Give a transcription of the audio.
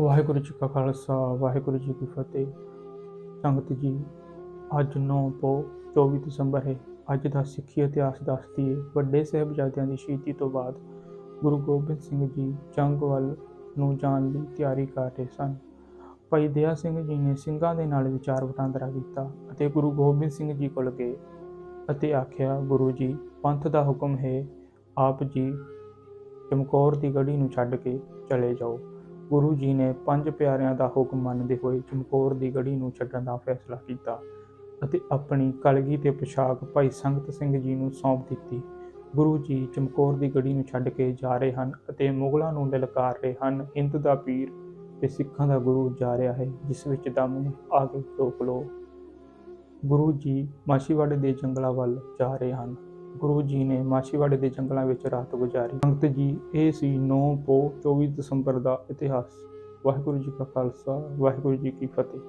ਵਾਹਿਗੁਰੂ ਜੀ ਕਾ ਖਾਲਸਾ, ਵਾਹਿਗੁਰੂ ਜੀ ਕੀ ਫਤਿਹ। ਸੰਗਤ ਜੀ, ਅੱਜ 9 ਪੋ 24 ਦਸੰਬਰ ਹੈ। ਅੱਜ ਦਾ ਸਿੱਖੀ ਇਤਿਹਾਸ ਦੱਸਦੀ ਹੈ ਵੱਡੇ ਸਾਹਿਬਜ਼ਾਦਿਆਂ ਦੀ ਸ਼ਹੀਦੀ ਤੋਂ ਬਾਅਦ ਗੁਰੂ ਗੋਬਿੰਦ ਸਿੰਘ ਜੀ ਜੰਗ ਵੱਲ ਨੂੰ ਜਾਣ ਲਈ ਤਿਆਰੀ ਕਰ ਰਹੇ ਸਨ। ਭਾਈ ਦਇਆ ਸਿੰਘ ਜੀ ਨੇ ਸਿੰਘਾਂ ਦੇ ਨਾਲ ਵਿਚਾਰ ਵਟਾਂਦਰਾ ਕੀਤਾ ਅਤੇ ਗੁਰੂ ਗੋਬਿੰਦ ਸਿੰਘ ਜੀ ਕੋਲ ਗਏ ਅਤੇ ਆਖਿਆ, ਗੁਰੂ ਜੀ, ਪੰਥ ਦਾ ਹੁਕਮ ਹੈ, ਆਪ ਜੀ ਚਮਕੌਰ ਦੀ ਗੜੀ ਨੂੰ ਛੱਡ ਕੇ ਚਲੇ ਜਾਓ। ਗੁਰੂ ਜੀ ਨੇ ਪੰਜ ਪਿਆਰਿਆਂ ਦਾ ਹੁਕਮ ਮੰਨਦੇ ਹੋਏ ਚਮਕੌਰ ਦੀ ਗੜੀ ਨੂੰ ਛੱਡਣ ਦਾ ਫੈਸਲਾ ਕੀਤਾ ਅਤੇ ਆਪਣੀ ਕਲਗੀ ਤੇ ਪੋਸ਼ਾਕ ਭਾਈ ਸੰਗਤ ਸਿੰਘ ਜੀ ਨੂੰ ਸੌਂਪ ਦਿੱਤੀ। ਗੁਰੂ ਜੀ ਚਮਕੌਰ ਦੀ ਗੜੀ ਨੂੰ ਛੱਡ ਕੇ ਜਾ ਰਹੇ ਹਨ ਅਤੇ ਮੁਗਲਾਂ ਨੂੰ ਲਲਕਾਰ ਰਹੇ ਹਨ। ਹਿੰਦ ਦਾ ਪੀਰ ਤੇ ਸਿੱਖਾਂ ਦਾ ਗੁਰੂ ਜਾ ਰਿਹਾ ਹੈ, ਜਿਸ ਵਿੱਚ ਦਮ ਆ ਕੇ ਰੋਕ ਲਓ। ਗੁਰੂ ਜੀ ਮਾਛੀਵਾੜੇ ਦੇ ਜੰਗਲਾਂ ਵੱਲ ਜਾ ਰਹੇ ਹਨ। ਗੁਰੂ ਜੀ ਨੇ ਮਾਛੀਵਾੜੇ ਦੇ ਜੰਗਲਾਂ ਵਿੱਚ ਰਾਤ ਗੁਜ਼ਾਰੀ। ਸੰਗਤ ਜੀ, ਇਹ ਸੀ 9 ਪੋ 24 ਦਸੰਬਰ ਦਾ ਇਤਿਹਾਸ। ਵਾਹਿਗੁਰੂ ਜੀ ਕਾ ਖਾਲਸਾ, ਵਾਹਿਗੁਰੂ ਜੀ ਕੀ ਫਤਿਹ।